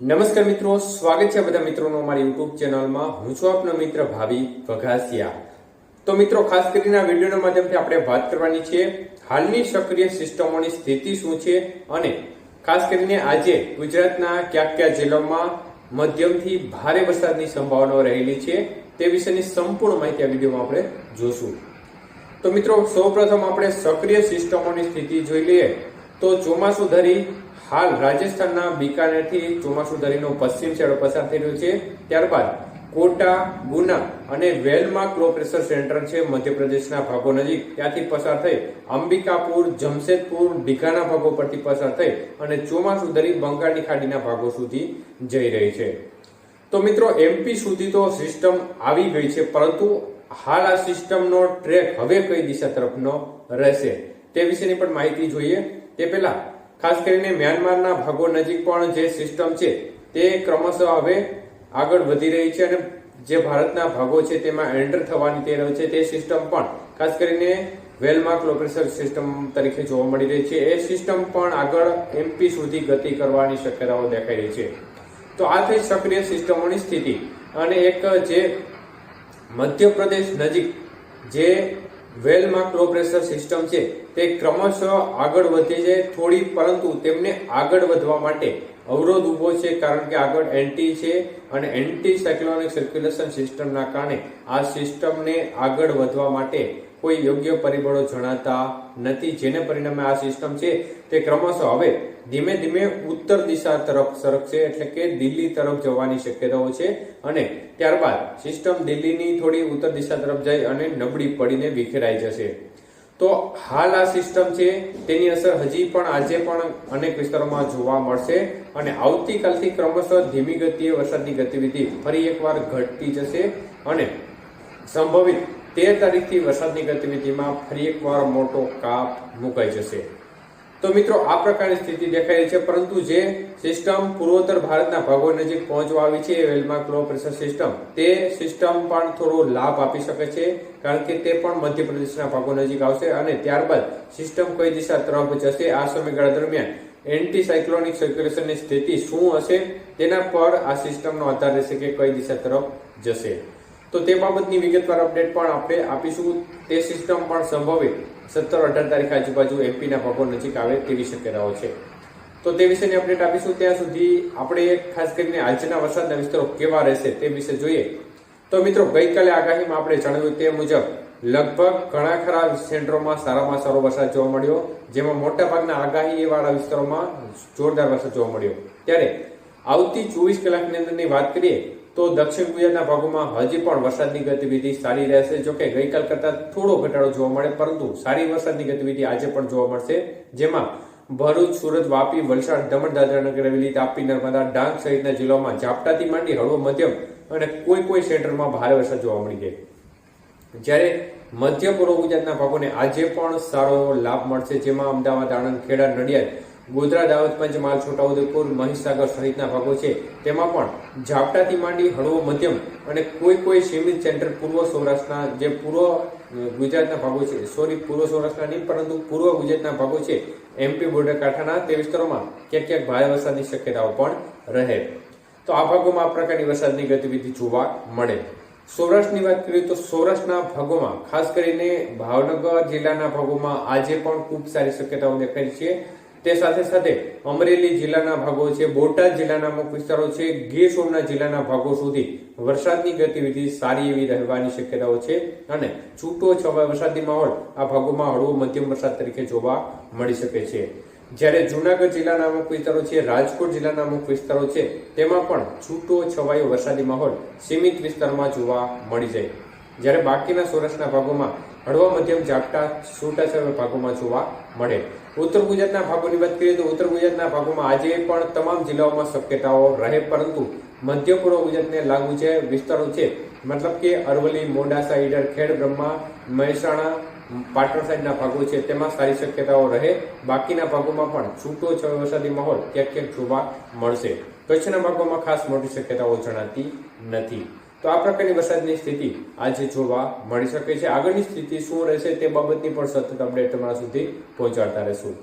નમસ્કાર મિત્રો, સ્વાગત છે બધા મિત્રોનો અમારી યુટ્યુબ ચેનલમાં. હું છું આપનો મિત્ર ભાવિ વઘાસિયા. તો મિત્રો, ખાસ કરીને આ વિડીયોના માધ્યમથી આપણે વાત કરવાની છે હાલની સક્રિય સિસ્ટમોની સ્થિતિ શું છે અને ખાસ કરીને આજે ગુજરાતના કયા કયા જિલ્લામાં મધ્યમથી ભારે વરસાદની સંભાવનાઓ રહેલી છે તે વિશેની સંપૂર્ણ માહિતી આ વિડીયોમાં આપણે જોશું. તો મિત્રો, સૌપ્રથમ આપણે સક્રિય સિસ્ટમોની સ્થિતિ જોઈ લઈએ. તો ચોમાસું ધરી હાલ રાજસ્થાનના બિકાનેરથી ચોમાસું દરીનો પશ્ચિમ છેડો પસાર થઈ રહ્યો છે. ત્યારબાદ કોટા, ગુના અને વેલમાં લો પ્રેશર સેન્ટર છે મધ્યપ્રદેશના ભાગો નજીક. ત્યાંથી પસાર થઈ અંબિકાપુર, જમશેદપુર ડીકાના ભાગો પરથી પસાર થઈ અને ચોમાસું ધરી બંગાળની ખાડીના ભાગો સુધી જઈ રહી છે. તો મિત્રો, એમપી સુધી તો સિસ્ટમ આવી ગઈ છે, પરંતુ હાલ આ સિસ્ટમનો ટ્રેક હવે કઈ દિશા તરફનો રહેશે તે વિશેની પણ માહિતી જોઈએ. તે પહેલા ખાસ કરીને મ્યાનમારના ભાગો નજીક પણ જે સિસ્ટમ છે, તે ક્રમશઃ હવે આગળ વધી રહી છે અને જે ભારતના ભાગો છે તેમાં એન્ટર થવાની તે રહ્યો છે, તે સિસ્ટમ પણ ખાસ કરીને વેલમાર્ક લો પ્રેશર સિસ્ટમ તરીકે જોવા મળી રહી છે. એ સિસ્ટમ પણ આગળ એમપી સુધી ગતિ કરવાની શક્યતાઓ દેખાઈ રહી છે. તો આ થઈ સક્રિય સિસ્ટમોની સ્થિતિ અને એક જે મધ્યપ્રદેશ નજીક જે વેલમાં લો પ્રેશર સિસ્ટમ છે, તે ક્રમશઃ આગળ વધે છે થોડી, પરંતુ તેમને આગળ વધવા માટે અવરોધ ઊભો છે, કારણ કે આગળ એન્ટી છે અને એન્ટી સાયક્લોનિક સર્ક્યુલેશન સિસ્ટમના કારણે આ સિસ્ટમને આગળ વધવા માટે કોઈ યોગ્ય પરિબળો જણાતા નથી. જેને પરિણામે આ સિસ્ટમ છે તે ક્રમશઃ હવે ધીમે ધીમે ઉત્તર દિશા તરફ સરકશે, એટલે કે દિલ્હી તરફ જવાની શક્યતાઓ છે. અને ત્યારબાદ સિસ્ટમ દિલ્હીની થોડી ઉત્તર દિશા તરફ જાય અને નબળી પડીને વિખેરાઈ જશે. તો હાલ આ સિસ્ટમ છે તેની અસર હજી પણ આજે પણ અનેક વિસ્તારોમાં જોવા મળશે અને આવતીકાલથી ક્રમશઃ ધીમી ગતિએ વરસાદની ગતિવિધિ ફરી એકવાર ઘટતી જશે અને સંભવિત તેર તારીખથી વરસાદની ગતિવિધિમાં ફરી એકવાર મોટો કાપ મુકાઈ જશે. તો મિત્રો, આ પ્રકારની સ્થિતિ દેખાઈ રહી છે, પરંતુ જે સિસ્ટમ પૂર્વોત્તર ભારતના ભાગો નજીક પહોંચવા આવી છે well marked low pressure system. તે સિસ્ટમ પણ થોડો લાભ આપી શકે છે, કારણ કે તે પણ મધ્યપ્રદેશના ભાગો નજીક આવશે અને ત્યારબાદ સિસ્ટમ કઈ દિશા તરફ જશે, આ સમયગાળા દરમિયાન એન્ટી સાયક્લોનિક સર્ક્યુલેશનની સ્થિતિ શું હશે, તેના પર આ સિસ્ટમનો આધાર રહેશે કે કઈ દિશા તરફ જશે. તો તે બાબતની વિગતવાર અપડેટ પણ આપણે આપીશું. તે સિસ્ટમ પણ સંભવે. સત્તર અઢાર તારીખ આજુબાજુ એમપીના ભાગો નજીક આવે તેવી શક્યતાઓ છે. તો તે વિશેની અપડેટ આપીશું. ત્યાં સુધી આપણે ખાસ કરીને આજના વરસાદના વિસ્તારો કેવા રહેશે તે વિશે જોઈએ. તો મિત્રો, ગઈકાલે આગાહીમાં આપણે જણાવ્યું તે મુજબ, લગભગ ઘણા ખરા સેન્ટરોમાં સારામાં સારો વરસાદ જોવા મળ્યો, જેમાં મોટાભાગના આગાહી વાળા વિસ્તારોમાં જોરદાર વરસાદ જોવા મળ્યો. ત્યારે આવતી ચોવીસ કલાકની અંદરની વાત કરીએ તો દક્ષિણ ગુજરાતના ભાગોમાં હજી પણ વરસાદની ગતિવિધિ સારી રહેશે જોકે ગઈકાલ કરતા થોડો ઘટાડો જોવા મળે, પરંતુ સારી વરસાદની ગતિવિધિ આજે પણ જોવા મળશે, જેમાં ભરૂચ, સુરત, વાપી, વલસાડ, દમણ, દાદરા નગર હવેલી તાપી, નર્મદા, ડાંગ સહિતના જિલ્લાઓમાં ઝાપટાથી માંડી હળવો મધ્યમ અને કોઈ કોઈ સેન્ટરમાં ભારે વરસાદ જોવા મળી ગઈ જ્યારે મધ્ય પૂર્વ ગુજરાતના ભાગોને આજે પણ સારો લાભ મળશે, જેમાં અમદાવાદ, આણંદ, ખેડા, નડિયાદ ગોધરા દાવત પંચમહાલ, છોટાઉદેપુર, મહીસાગર સહિતના ભાગો છે. તેમાં પણ ઝાપટાથી માંડી હળવો મધ્યમ અને કોઈ કોઈ સીમિત સેન્ટર પૂર્વ સૌરાષ્ટ્રના જે પૂર્વ ગુજરાતના ભાગો છે. સોરી, પૂર્વ સૌરાષ્ટ્રના નહીં, પરંતુ પૂર્વ ગુજરાતના ભાગો છે. એમપી બોર્ડર કાંઠાના તે વિસ્તારોમાં ક્યાંક ક્યાંક ભારે વરસાદની શક્યતાઓ પણ રહે. તો આ ભાગોમાં આ પ્રકારની વરસાદની ગતિવિધિ જોવા મળે. સૌરાષ્ટ્રની વાત કરીએ તો સૌરાષ્ટ્રના ભાગોમાં, ખાસ કરીને ભાવનગર જિલ્લાના ભાગોમાં આજે પણ ખૂબ સારી શક્યતાઓ દેખાય છે. તે સાથે સાથે અમરેલી જિલ્લાના ભાગો છે, બોટાદ જિલ્લાના અમુક વિસ્તારો છે, ગીર સોમનાથ જિલ્લાના ભાગો સુધી વરસાદની ગતિવિધિ સારી એવી રહેવાની શક્યતાઓ છે અને છૂટો છવાય વરસાદી માહોલ આ ભાગોમાં હળવો મધ્યમ વરસાદ તરીકે જોવા મળી શકે છે. જ્યારે જુનાગઢ જિલ્લાના અમુક વિસ્તારો છે, રાજકોટ જિલ્લાના અમુક વિસ્તારો છે, તેમાં પણ છૂટો છવાયો વરસાદી માહોલ સીમિત વિસ્તારમાં જોવા મળી જાય. જ્યારે બાકીના સૌરાષ્ટ્રના ભાગોમાં હળવા મધ્યમ ઝાપટા છૂટાછવાયા ભાગોમાં જોવા મળે. ઉત્તર ગુજરાતના ભાગોની વાત કરીએ તો ઉત્તર ગુજરાતના ભાગોમાં આજે પણ તમામ જિલ્લાઓમાં શક્યતાઓ રહે, પરંતુ મધ્ય પૂર્વ ગુજરાતને લાગુ છે વિસ્તારો છે, મતલબ કે અરવલ્લી, મોડાસા, ઈડર, ખેડ, બ્રહ્મા, મહેસાણા, પાટણ સાઈડના ભાગો છે, તેમાં સારી શક્યતાઓ રહે. બાકીના ભાગોમાં પણ છૂટો છવાયો વરસાદી માહોલ ક્યાંક ક્યાંક જોવા મળશે. કચ્છના ભાગોમાં ખાસ મોટી શક્યતાઓ જણાતી નથી. તો આ પ્રકારની વરસાદની સ્થિતિ આજે જોવા મળી શકે છે. આગળની સ્થિતિ શું રહેશે તે બાબતની પણ સતત અપડેટ તમારા સુધી પહોંચાડતા રહેશું.